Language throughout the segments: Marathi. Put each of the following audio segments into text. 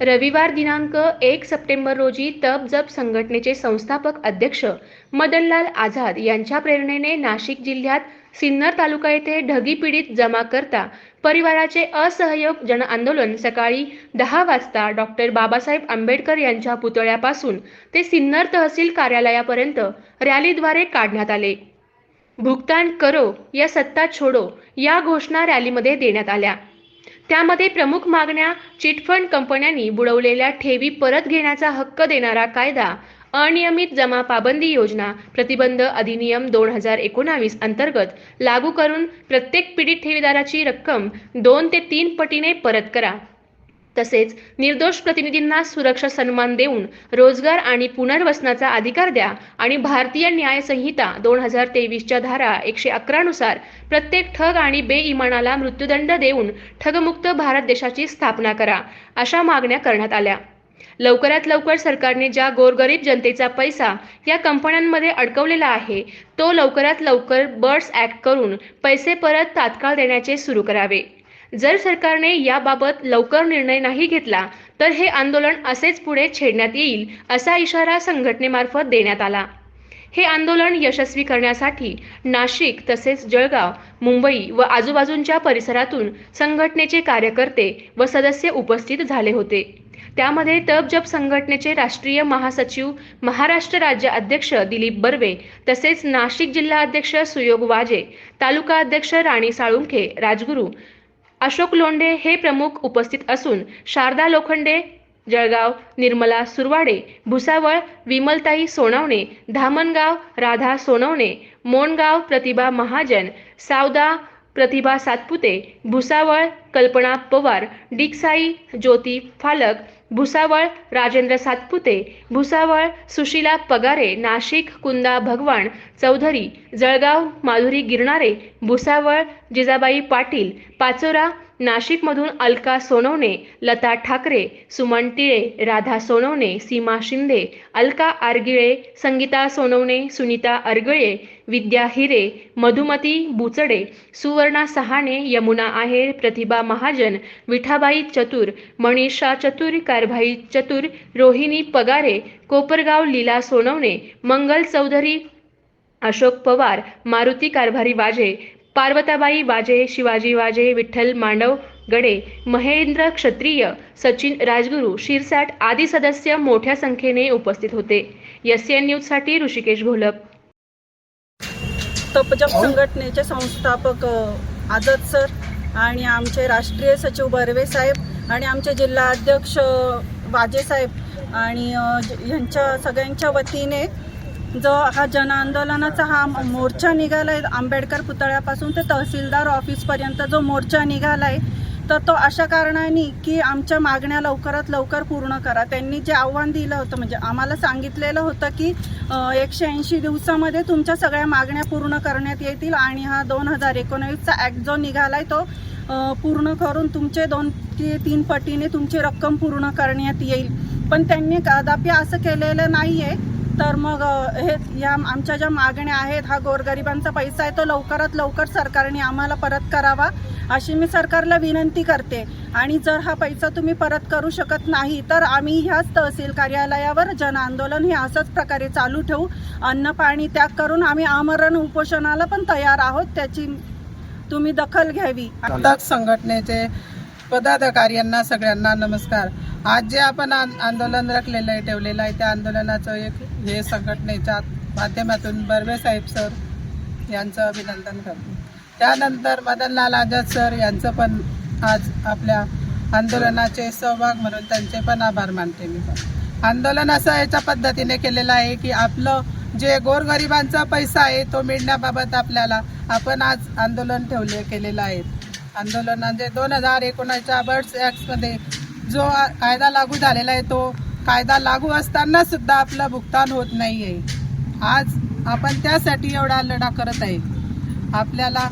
रविवार दिनांक एक सप्टेंबर रोजी तप जप संघटनेचे संस्थापक अध्यक्ष मदनलाल आझाद यांच्या प्रेरणेने नाशिक जिल्ह्यात सिन्नर तालुका येथे ढगी पीडित जमा करता परिवाराचे असहयोग जन आंदोलन सकाळी दहा वाजता डॉक्टर बाबासाहेब आंबेडकर यांच्या पुतळ्यापासून ते सिन्नर तहसील कार्यालयापर्यंत रॅलीद्वारे काढण्यात आले. भुगतान करो या सत्ता छोडो या घोषणा रॅलीमध्ये देण्यात आल्या. त्यामध्ये प्रमुख मागण्या चिटफंड कंपन्यांनी बुडवलेल्या ठेवी परत घेण्याचा हक्क देणारा कायदा अनियमित जमा पाबंदी योजना प्रतिबंध अधिनियम दोन हजार एकोणावीस अंतर्गत लागू करून प्रत्येक पीडित ठेवीदाराची रक्कम दोन ते तीन पटीने परत करा. तसेच निर्दोष प्रतिनिधींना सुरक्षा सन्मान देऊन रोजगार आणि पुनर्वसनाचा अधिकार द्या आणि भारतीय न्याय संहिता दोन हजार तेवीसच्या धारा एकशे अकरानुसार प्रत्येक ठग आणि बेइमानाला मृत्यूदंड देऊन ठगमुक्त भारत देशाची स्थापना करा अशा मागण्या करण्यात आल्या. लवकरात लवकर सरकारने ज्या गोरगरीब जनतेचा पैसा या कंपन्यांमध्ये अडकवलेला आहे तो लवकरात लवकर बर्ड्स ॲक्ट करून पैसे परत तात्काळ देण्याचे सुरू करावे. जर सरकारने याबाबत लवकर निर्णय नाही घेतला तर हे आंदोलन असेच पुढे छेडण्यात येईल असा इशारा संघटनेमार्फत देण्यात आला. हे आंदोलन यशस्वी करण्यासाठी नाशिक तसेच जळगाव मुंबई व आजूबाजूंच्या परिसरातून संघटनेचे कार्यकर्ते व सदस्य उपस्थित झाले होते. त्यामध्ये तप जप संघटनेचे राष्ट्रीय महासचिव महाराष्ट्र राज्य अध्यक्ष दिलीप बर्वे तसेच नाशिक जिल्हा अध्यक्ष सुयोग वाजे तालुका अध्यक्ष राणी साळुंखे राजगुरू अशोक लोंढे हे प्रमुख उपस्थित असून शारदा लोखंडे जळगाव निर्मला सुरवाडे भुसावळ विमलताई सोनवणे धामणगाव राधा सोनवणे मोणगाव प्रतिभा महाजन सावदा प्रतिभा सातपुते भुसावळ कल्पना पवार डिकसाई ज्योती फालक भुसावळ राजेंद्र सातपुते भुसावळ सुशीला पगारे नाशिक कुंदा भगवान चौधरी जळगाव माधुरी गिरणारे भुसावळ जिजाबाई पाटील पाचोरा नाशिकमधून अलका सोनवणे लता ठाकरे सुमन तिळे राधा सोनवणे सीमा शिंदे अलका आरगिळे संगीता सोनवणे सुनीता अरगळे विद्या हिरे मधुमती बुचडे सुवर्णा सहाणे यमुना आहेर प्रतिभा महाजन विठाबाई चतुर मनीषा चतुर कारभाई चतुर रोहिणी पगारे कोपरगाव लीला सोनवणे मंगल चौधरी अशोक पवार मारुती कारभारी वाजे पार्वताबाई वाजे शिवाजी वाजे विठ्ठल मांडव गडे महेंद्र क्षत्रिय सचिन राजगुरू शिरसाट आदी सदस्य मोठ्या संख्येने उपस्थित होते. एस एन न्यूजसाठी ऋषिकेश घोलप तपजप संघटनेचे संस्थापक आझाद सर आणि आमचे राष्ट्रीय सचिव बर्वे साहेब आणि आमचे जिल्हा अध्यक्ष वाजे साहेब आणि यांच्या सगळ्यांच्या वतीने जो हा जन आंदोलनाचा हा मोर्चा निघालाय आंबेडकर पुतळ्यापासून ते तहसीलदार ऑफिसपर्यंत जो मोर्चा निघालाय तर तो अशा कारणाने की आमच्या मागण्या लवकरात लवकर पूर्ण करा. त्यांनी जे आव्हान दिलं होतं म्हणजे आम्हाला सांगितलेलं होतं की एकशे ऐंशी दिवसामध्ये तुमच्या सगळ्या मागण्या पूर्ण करण्यात येतील आणि हा दोन हजार एकोणावीसचा ॲक्ट जो निघालाय तो पूर्ण करून तुमचे दोन ते तीन पटीने तुमची रक्कम पूर्ण करण्यात येईल. पण त्यांनी कदापि असं केलेलं नाही आहे तर मग हे या आमच्या ज्या मागण्या आहेत हा गोरगरिबांचा पैसा आहे तो लवकरात लवकर सरकारने आम्हाला परत करावा अशी मी सरकारला विनंती करते. आणि जर हा पैसा तुम्ही परत करू शकत नाही तर आम्ही ह्याच तहसील कार्यालयावर जन आंदोलन हे असंच प्रकारे चालू ठेवू. अन्न पाणी त्याग करून आम्ही आमरण उपोषणाला पण तयार आहोत त्याची तुम्ही दखल घ्यावी. संघटनेचे पदाधिकाऱ्यांना सगळ्यांना नमस्कार. आज जे आपण आंदोलन रखलेलं आहे ठेवलेलं आहे त्या आंदोलनाचं एक हे संघटनेच्या माध्यमातून बर्वे साहेब सर यांचं अभिनंदन करतो. त्यानंतर मदनलाल आझाद सर यांचं पण आज आपल्या आंदोलनाचे सहभाग म्हणून त्यांचे पण आभार मानते मी. पण आंदोलन असं याच्या पद्धतीने केलेलं आहे की आपलं जे गोरगरिबांचा पैसा आहे तो मिळण्याबाबत आपल्याला आपण आज आंदोलन ठेवले केलेलं आहे. आंदोलनाचे दोन हजार एकोणीसच्या बर्ड्स ॲक्टमध्ये जो कायदा लागू झालेला आहे तो कायदा लागू असताना सुद्धा आपलं भुगतान होत नाही आहे आज आपण त्यासाठी एवढा लढा करत आहे. आपल्याला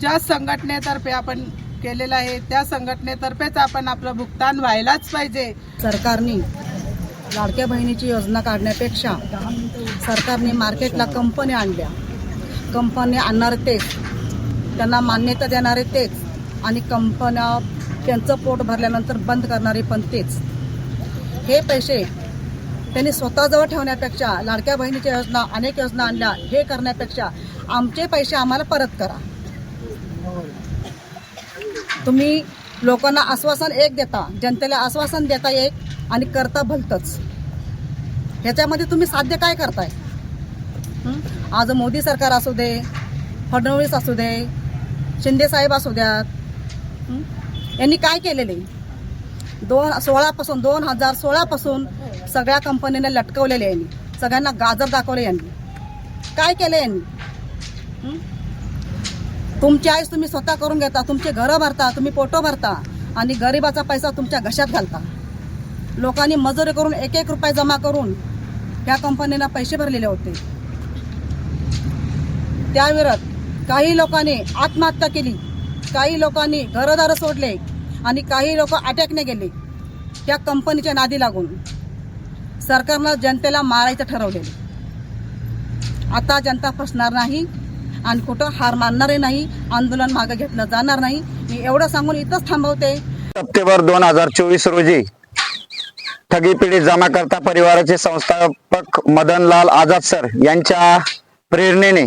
ज्या संघटनेतर्फे आपण केलेलं आहे त्या संघटनेतर्फेच आपण आपलं भुगतान व्हायलाच पाहिजे. सरकारने लाडक्या बहिणीची योजना काढण्यापेक्षा सरकारने मार्केटला कंपन्या आणल्या. कंपन्या आणणार तेच. त्यांना मान्यता देणारे तेच. आणि कंपन्या त्यांचं पोट भरल्यानंतर बंद करणारे पण तेच. हे पैसे त्यांनी स्वतःजवळ ठेवण्यापेक्षा लाडक्या बहिणीच्या योजना अनेक योजना आणल्या हे करण्यापेक्षा आमचे पैसे आम्हाला परत करा. तुम्ही लोकांना आश्वासन एक देता जनतेला आश्वासन देता एक आणि करता भलतंच. ह्याच्यामध्ये तुम्ही साध्य काय करताय? आज मोदी सरकार असू दे फडणवीस असू दे शिंदे साहेब असू द्यात यांनी काय केलेले? दोन सोळापासून दोन हजार सोळापासून सगळ्या कंपनीने लटकवलेले यांनी. सगळ्यांना गाजर दाखवले यांनी. काय केलं यांनी? तुमची आईस तुम्ही स्वतः करून घेता तुमचे घरं भरता तुम्ही पोटो भरता आणि गरिबाचा पैसा तुमच्या घशात घालता. लोकांनी मजुरी करून एक एक रुपये जमा करून ह्या कंपनीला पैसे भरलेले होते. त्याविरोधात काही लोकांनी आत्महत्या केली. काही लोकांनी घरदारं सोडले आणि काही लोक अटॅकने गेले त्या कंपनीच्या नादी लागून. सरकारनं जनतेला मारायचं ठरवलेलं आता जनता फसणार नाही आणि कुठं हार मानणारे नाही आंदोलन मागे घेतलं जाणार नाही. मी एवढं सांगून इथंच थांबवते. सप्टेंबर दोन हजार चोवीस रोजी ठगी पीडित जमाकर्ता परिवाराचे संस्थापक मदनलाल आझाद सर यांच्या प्रेरणेने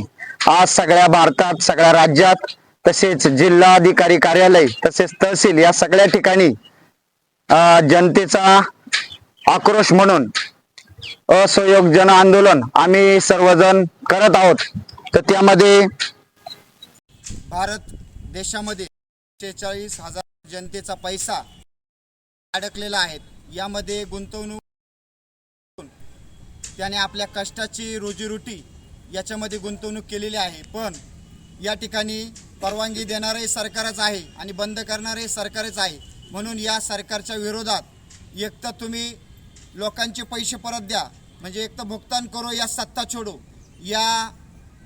आज सगळ्या भारतात सगळ्या राज्यात तसेच जिल्हाधिकारी कार्यालय तसेच तहसील या सगळ्या ठिकाणी जनतेचा आक्रोश म्हणून असहयोग जन आंदोलन आम्ही सर्वजण करत आहोत. तर त्यामध्ये भारत देशामध्ये शेहेचाळीस हजार जनतेचा पैसा अडकलेला आहे. यामध्ये गुंतवणूक त्याने आपल्या कष्टाची रोजीरोटी याच्यामध्ये गुंतवणूक केलेली आहे. पण या ठिकाणी परवानगी देणारे सरकारच आहे आणि बंद करणारे सरकारच आहे. म्हणून या सरकारच्या विरोधात एक तर तुम्ही लोकांचे पैसे परत द्या. म्हणजे एक तर भुगतान करो या सत्ता छोडो. या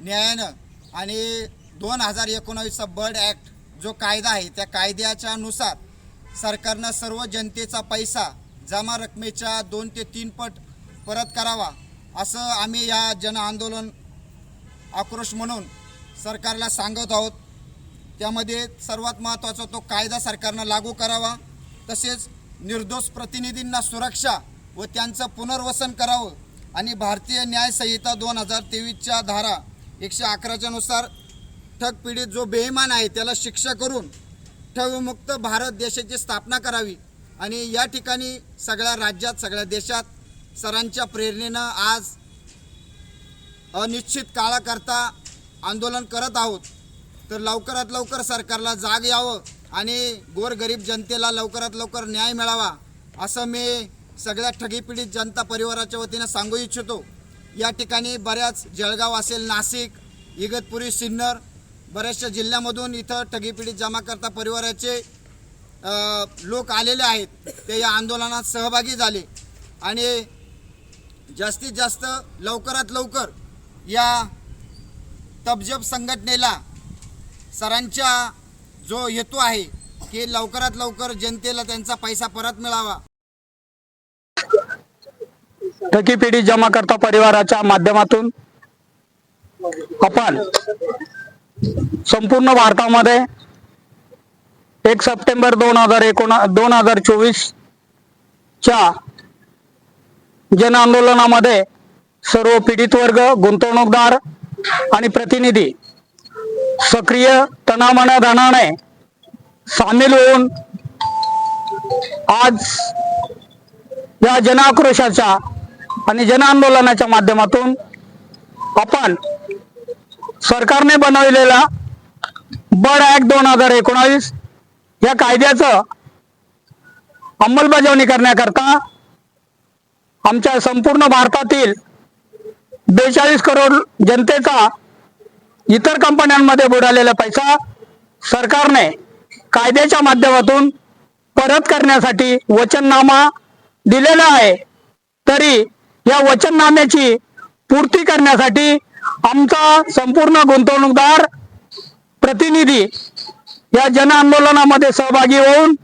न्यायानं आणि दोन हजार एकोणावीसचा बर्ड ॲक्ट जो कायदा आहे त्या कायद्याच्या नुसार सरकारनं सर्व जनतेचा पैसा जमा रकमेच्या दोन ते तीन पट परत करावा. असं आम्ही या जन आंदोलन आक्रोश म्हणून सरकारला सांगत आहोत. त्यामध्ये सर्वात महत्त्वाचा तो कायदा सरकारनं लागू करावा तसेच निर्दोष प्रतिनिधींना सुरक्षा व त्यांचं पुनर्वसन करावं आणि भारतीय न्यायसंहिता दोन हजार तेवीसच्या धारा एकशे अकराच्या नुसार ठग पीडित जो बेईमान आहे त्याला शिक्षा करून ठगमुक्त भारत देशाची स्थापना करावी आणि या ठिकाणी सगळ्या राज्यात सगळ्या देशात सरांच्या प्रेरणेनं आज अनिश्चित काळाकरता आंदोलन करत आहोत. तर लवकरात लवकर सरकारला जाग यावं आणि गोरगरीब जनतेला लवकरात लवकर न्याय मिळावा असं मी सगळ्या ठगीपीडित जनता परिवाराच्या वतीनं सांगू इच्छितो. या ठिकाणी बऱ्याच जळगाव असेल नाशिक इगतपुरी सिन्नर बऱ्याचशा जिल्ह्यामधून इथं ठगीपीडित जमाकर्ता परिवाराचे लोक आलेले आहेत. ते या आंदोलनात सहभागी झाले. आणि जास्तीत जास्त लवकरात लवकर या तबजब संघटनेला सरांच्या जो हेतू आहे की लवकरात लवकर जनतेला त्यांचा पैसा परत मिळावा. ठकी पिढी जमा करता परिवाराच्या माध्यमातून. आपण संपूर्ण भारतामध्ये एक सप्टेंबर दोन हजार एकोणा दोन हजार चोवीस च्या जन आंदोलनामध्ये सर्व पीडित वर्ग गुंतवणूकदार आणि प्रतिनिधी सक्रिय तनामना धनाने सामील होऊन आज या जनआक्रोशाच्या आणि जन आंदोलनाच्या माध्यमातून आपण सरकारने बनवलेला बड ऍक्ट दोन हजार एकोणावीस या कायद्याचं अंमलबजावणी करण्याकरता आमच्या संपूर्ण भारतातील बेचाळीस करोड जनतेचा इतर कंपन्यांमध्ये बुडालेला पैसा सरकारने कायद्याच्या माध्यमातून परत करण्यासाठी वचननामा दिलेला आहे. तरी या वचननाम्याची पूर्ती करण्यासाठी आमचा संपूर्ण गुंतवणूकदार प्रतिनिधी या जन आंदोलनामध्ये सहभागी होऊन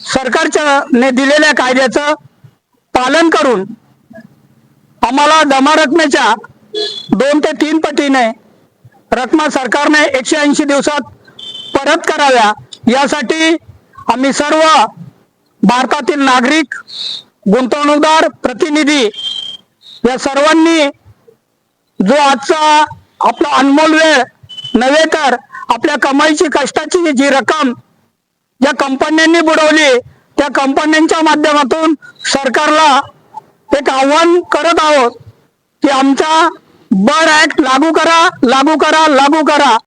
सरकारच्या ने दिलेल्या कायद्याचं पालन करून आम्हाला जमा रकमेच्या दोन ते तीन पटीने रकमा सरकारने एकशे ऐंशी दिवसात परत कराव्या. यासाठी आम्ही सर्व भारतातील नागरिक गुंतवणूकदार प्रतिनिधी या सर्वांनी जो आजचा आपला अनमोल वेळ नव्हे तर आपल्या कमाईची कष्टाची जी रक्कम ज्या कंपन्यांनी बुडवली त्या कंपन्यांच्या माध्यमातून सरकारला एक आव्हान करत आहोत की आमचा बर ऍक्ट लागू करा लागू करा लागू करा.